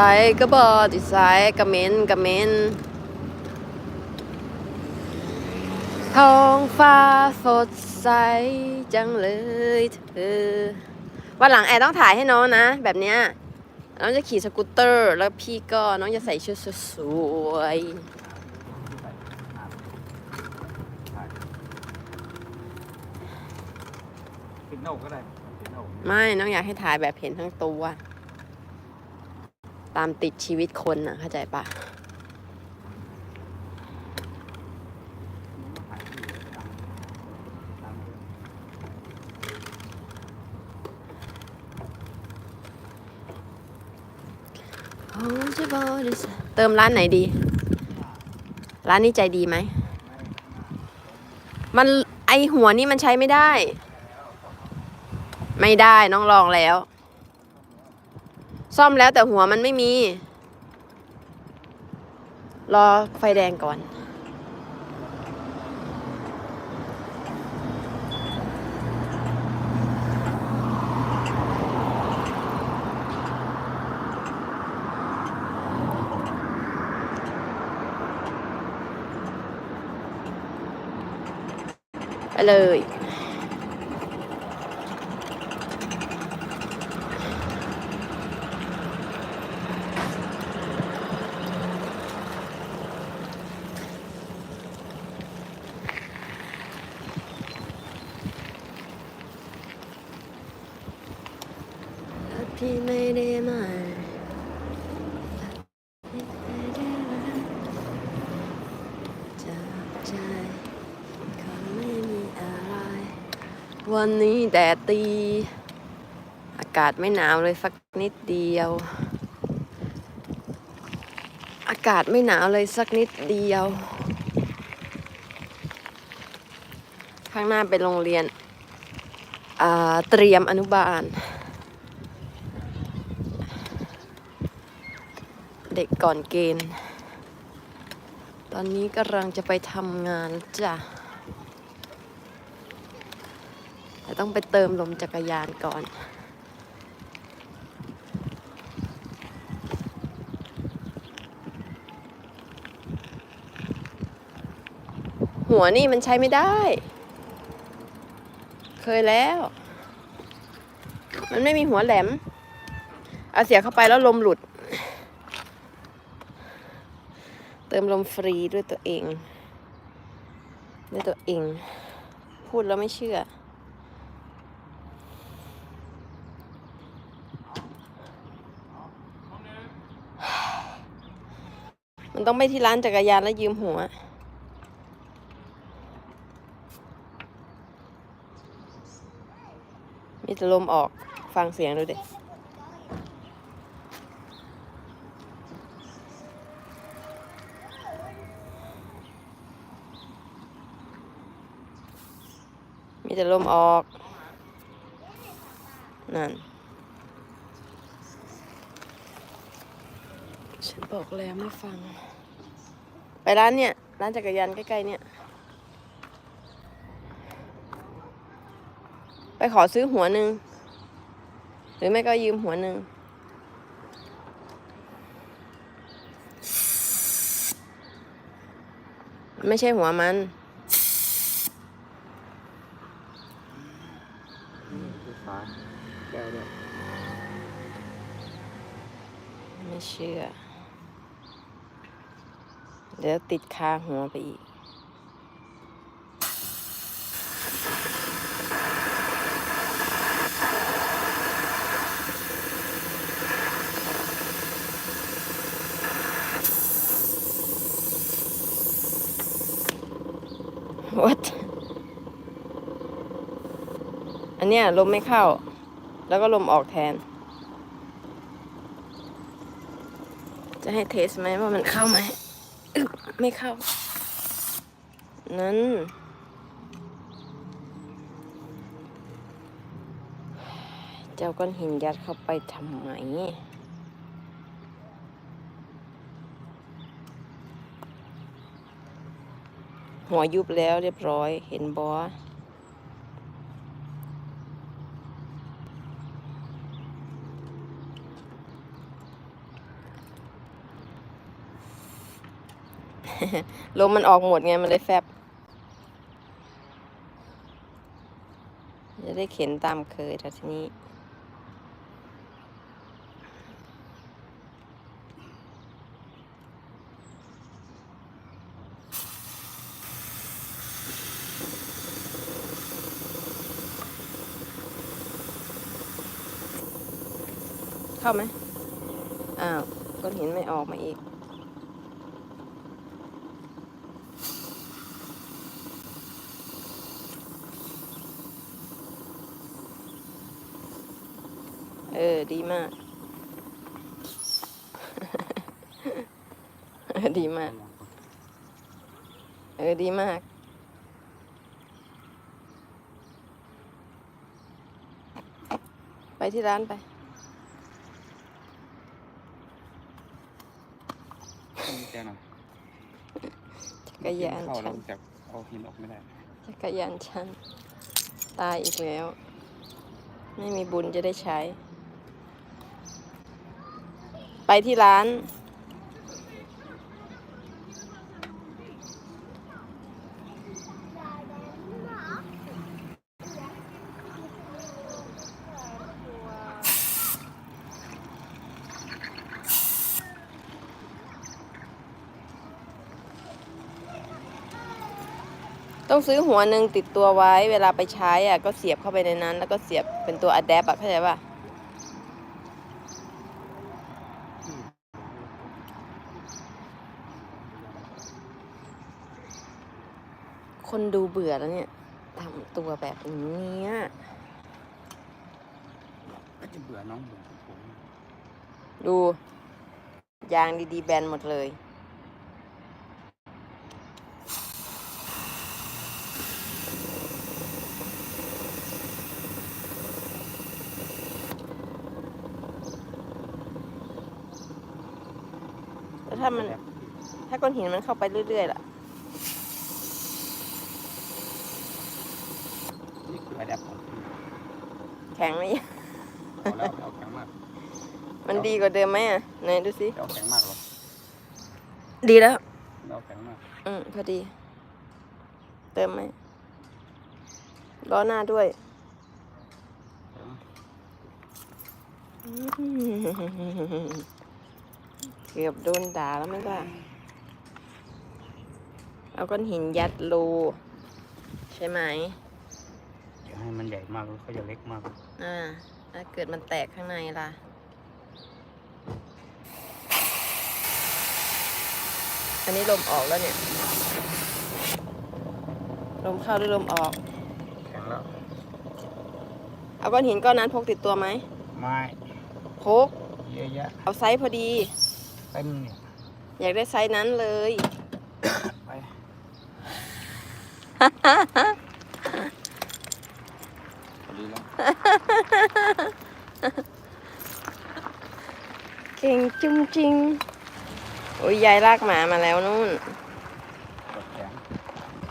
ส่ก็บอที่ใส่กระเมนกระเมนท้องฟ้าสดใสจังเลยเธอวันหลังแอร์ต้องถ่ายให้น้องนะ แบบเนี้ยน้องจะขี่สกูตเตอร์ แล้วพี่ก็น้องจะใส่ชุดสวยๆปิดหน้าอกก็ได้ปิดหน้าอกไม่ น้องอยากให้ถ่ายแบบเห็นทั้งตัว ตามติดชีวิตคนนะเข้าใจปะโอ้จะบอกดิสเติมร้านไหนดี ร้านนี้ใจดีไหม มันไอหัวนี่มันใช้ไม่ได้ ไม่ได้น้องลองแล้ว ซ่อมแล้วแต่หัวมันไม่มี รอไฟแดงก่อน ไปเลย ถ้าพี่ไม่ได้มาจาก ใจก็ไม่มีอะไร วันนี้แดดตีอากาศไม่หนาวเลยสักนิดเดียว อากาศไม่หนาวเลยสักนิดเดียว ข้างหน้าเป็นโรงเรียนเตรียมอนุบาล เด็กก่อนเกณฑ์ อนนี้กำลังจะไปทำงานจ้ะ แต่ต้องไปเติมลมจักรยานก่อนหัวนี่มันใช้ไม่ได้ เคยแล้ว มันไม่มีหัวแหลม เอาเสียเข้าไปแล้วลมหลุด เติมลมฟรีด้วยตัวเอง ด้วยตัวเอง พูดแล้วไม่เชื่อ มันต้องไปที่ร้านจักรยานแล้วยืมหัวมีแต่ลมออกฟังเสียงดูดิ มีแต่ลมออก นั่น ฉันบอกแล้วไม่ฟัง ไปร้านเนี่ย ร้านจักรยานใกล้ ๆ เนี่ย ไปขอซื้อหัวหนึ่ง หรือไม่ก็ยืมหัวหนึ่งไม่ใช่หัวมัน ติดคาหัวไปอีก What อันเนี้ยลมไม่เข้า แล้วก็ลมออกแทน จะให้เทสไหมว่ามันเข้าไหม ไม่เข้า นั้น เจ้าก้อนหินยัดเข้าไปทำไมหัวยุบแล้วเรียบร้อย เห็นบอ ลมมันออกหมดไง มันเลยแฟบ จะได้เข็นตามเคยแต่ทีนี้ เข้าไหม อ้าวก้อนหินไม่ออกมาอีก ดีมาก เออดีมาก เออดีมาก ไปที่ร้านไปมีแกหน่อยจักรยานเข้าฉัแล้วนจากเอาหินออกไม่ได้จักรยานฉัน ตายอีกแล้ว ไม่มีบุญจะได้ใช้ ไปที่ร้านต้องซื้อหัวหนึ่งติดตัวไว้เวลาไปใช้อะก็เสียบเข้าไปในนั้น แล้วก็เสียบเป็นตัวอะแดปอะเข้าใจป่ะ คนดูเบื่อแล้วเนี่ยทำตัวแบบนี้อะก็จะเบื่อน้องเบื่อผมดูยางดีๆ แบนหมดเลยแล้วถ้ามัน ถ้าก้อนหินมันเข้าไปเรื่อยๆล่ะ นี่คืออะแดปของพี่ แข็งไหมเอาแล้วเอาแข็งมาก มันดีกว่าเดิมไหมอะไหนดูสิเอาแข็งมากหรอดีแล้วเอาแข็งมาก อืมพอดี เติมไหมล้อหน้าด้วยเดี๋ยวเกือบโดนด่าแล้วไหมล่ะเอาก้อนหินยัดรูใช่ไหมอย่า ให้มันใหญ่มากแล้วเขาจะเล็กมาก อ่าถ้าเกิดมันแตกข้างในล่ะ อันนี้ลมออกแล้วเนี่ย ลมเข้าหรือลมออก แข็งแล้วเอาก้อนหินก้อนนั้นพกติดตัวไหม ไม้พก เยอะแยะเอาไซส์พอดี เต็มเนี่ยอยากได้ไซส์นั้นเลย ไปพอดีแล้ว เก่งจุ้งจริงโอ้ยยายลากหมามาแล้วนู่นแข็ง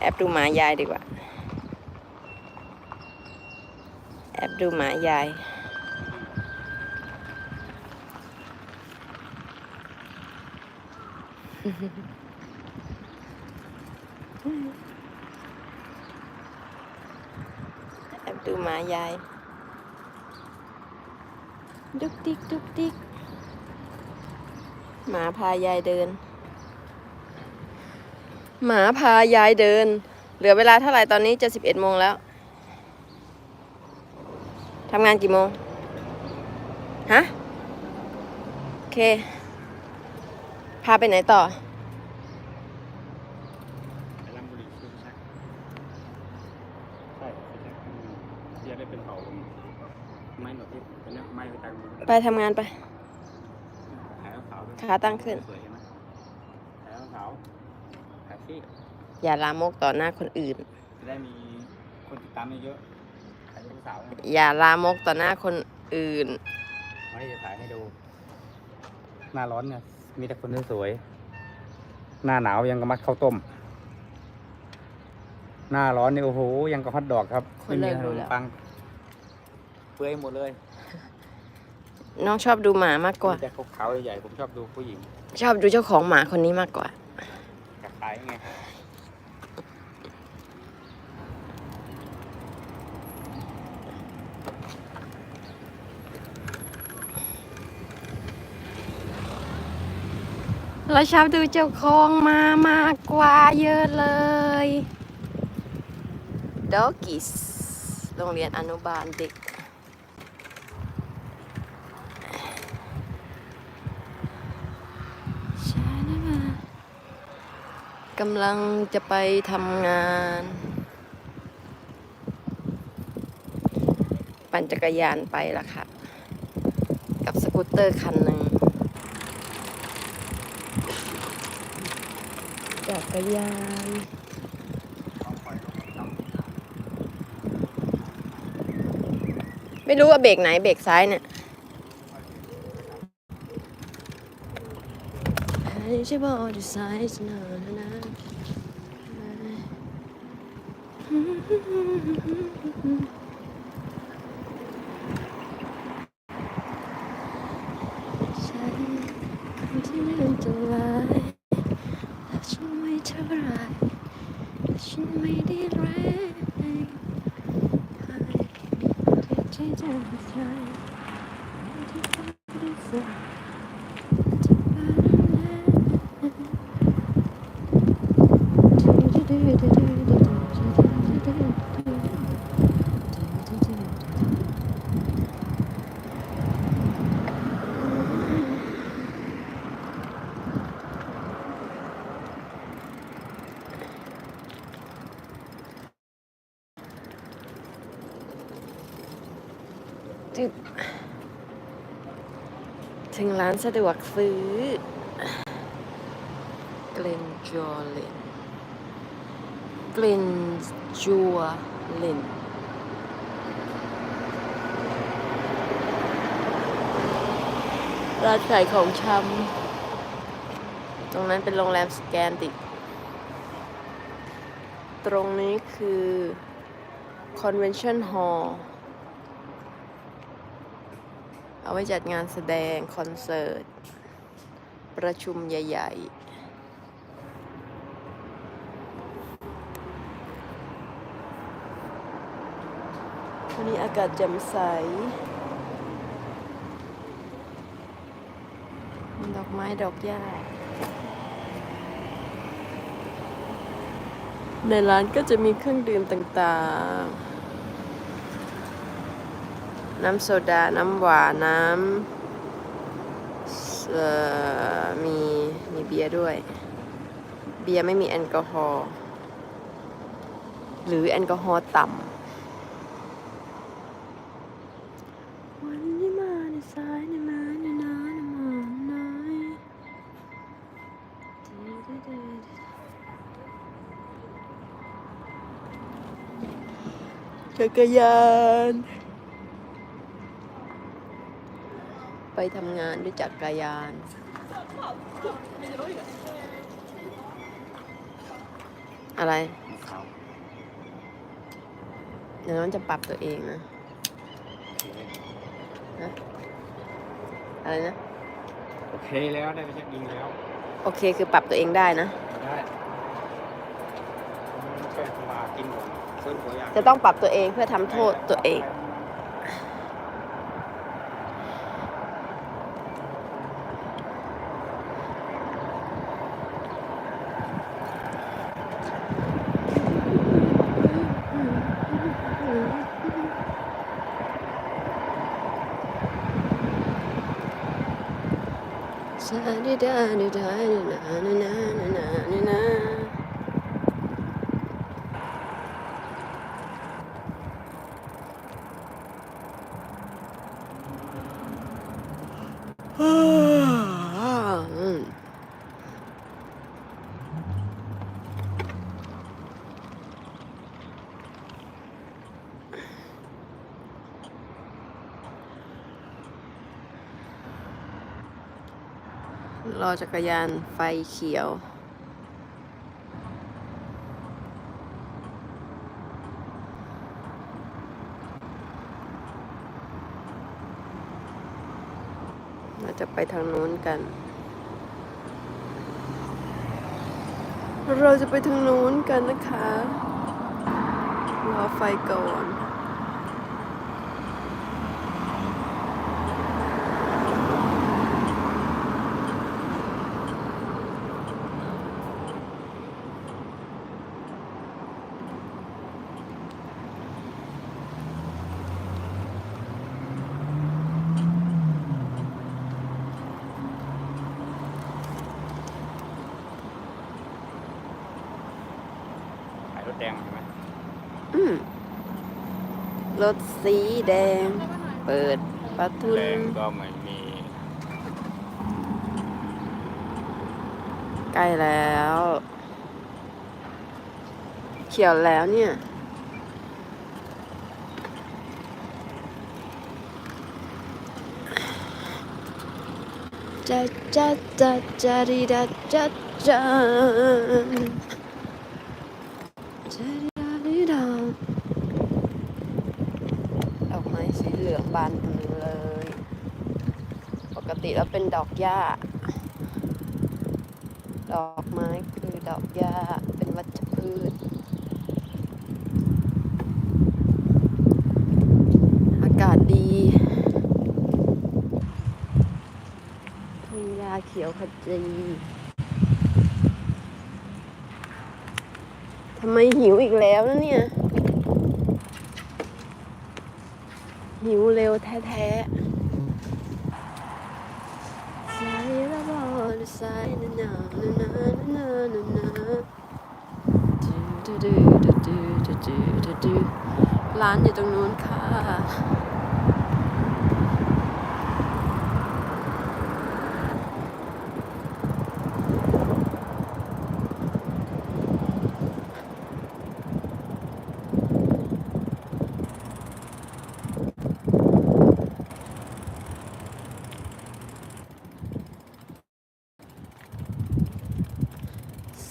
แอบดูหมายายดีกว่า แอบดูหมายายแอบดูหมายายดุกดิกดุกดิก หมาพายายเดิน หมาพายายเดิน เหลือเวลาเท่าไหร่ตอนนี้จะสิบเอ็ดโมงแล้วทำงานกี่โมง ฮะ โอเค พาไปไหนต่อ ไปลำบุรีซื้อชักใช่ใช่เสียได้เป็นเผาไม้หนวดที่เป็นเนี่ยไม้ไปตังมือไปทำงานไปขาย ขาวด้วยขาตั้งขึ้น สวยใช่ไหมขายขาวขายซี่อย่าลามกต่อหน้าคนอื่น จะได้มีคนติดตามเยอะๆขายลูกสาวนะอย่าลามกต่อหน้าคนอื่น วันนี้จะถ่ายให้ดู หน้าร้อนเนี่ย มีแต่คนสวยๆหน้าหนาวยังกระมัดข้าวต้ม หน้าร้อนนี่โอ้โหยังกระพัดดอกครับคนไม่มีเลิกขดูนมแล้ว ปัง เปื่อยหมดเลย น้องชอบดูหมามากกว่ามีแต่ขาวๆใหญ่ๆผมชอบดูผู้หญิงชอบดูเจ้าของหมาคนนี้มากกว่ากัดถ่ายไงเราชอบดูเจ้าของมามากกว่าเยอะเลยด็อกกิสโรงเรียนอนุบาลเด็ก กำลังจะไปทำงาน ปั่นจักรยานไปละค่ะ กับสกูตเตอร์คันหนึ่งจักรยานไม่รู้ว่าเบรกไหนเบรกซ้ายเนี่ย ใช่ป่ะจะซ้ายจะหนานะ ฉันคนที่ไม่อันตรายแต่ฉันไม่เท่าไรแต่ฉันไม่ได้แรงที่จะใช้ที่ไม่ได้ฝันจะ ถึงร้านสะดวกซื้อเกลนจัวลินเกลนจัวลินร้านขายของชำตรงนั้นเป็นโรงแรมสแกนติก ตรงนี้คือ Convention Hall เอาไว้จัดงานแสดง คอนเสิร์ต ประชุมใหญ่ ๆวันนี้อากาศแจ่มใส ดอกไม้ดอกหญ้า ในร้านก็จะมีเครื่องดื่มต่างๆ น้ำโซดา น้ำหวาน น้ำมีมีเบียร์ด้วย เบียร์ไม่มีแอลกอฮอล์ หรือแอลกอฮอล์ต่ำวันนี้มาในสายในมาในน้อยในมอนน้อยจักรยาน ไปทำงานด้วยจักรยาน อะไรเขาเดี๋ยวน้องจะปรับตัวเองนะอะไรนะ โอเคแล้วได้ไปเช็คอินแล้ว โอเคคือปรับตัวเองได้นะ ได้ช่วยมากินก่อนซื้อหัวอยากจะต้องปรับตัวเองเพื่อทำโทษตัวเอง ซาดิดาดิดาดินานานานานานาอืม รอจักรยานไฟเขียว เราจะไปทางนู้นกัน เราจะไปทางนู้นกันนะคะ รอไฟก่อน ขายรถแดงใช่ไหม อืม รถสีแดง เปิดประทุแดนงก็ไม่มี ใกล้แล้ว เขียวแล้วเนี่ยจะจะจะจะดีดาจะจะจะดีดาดีดาดอกไม้สีเหลืองบานเต็มเลย ปก ติแล้วเป็นดอกหญ้า ดอกไม้คือดอกหญ้าเป็นวัชพืช อากาศดีทุ่งหญ้าเขียวขจีทำไมหิวอีกแล้วนะเนี่ย หิวเร็วแท้ๆ ร้านอยู่ตรงนู้นค่ะ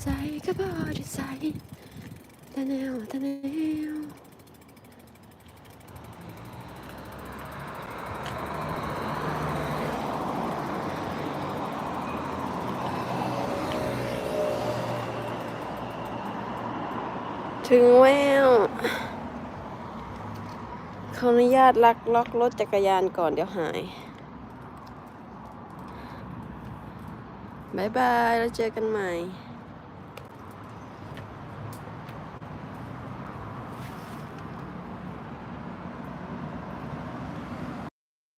ใส่กระเป๋าที่ใส่ตะแนวตะแนว ถึงแล้วขออนุญาตลักล็อกรถจักรยานก่อนเดี๋ยวหายบายบาย แล้วเจอกันใหม่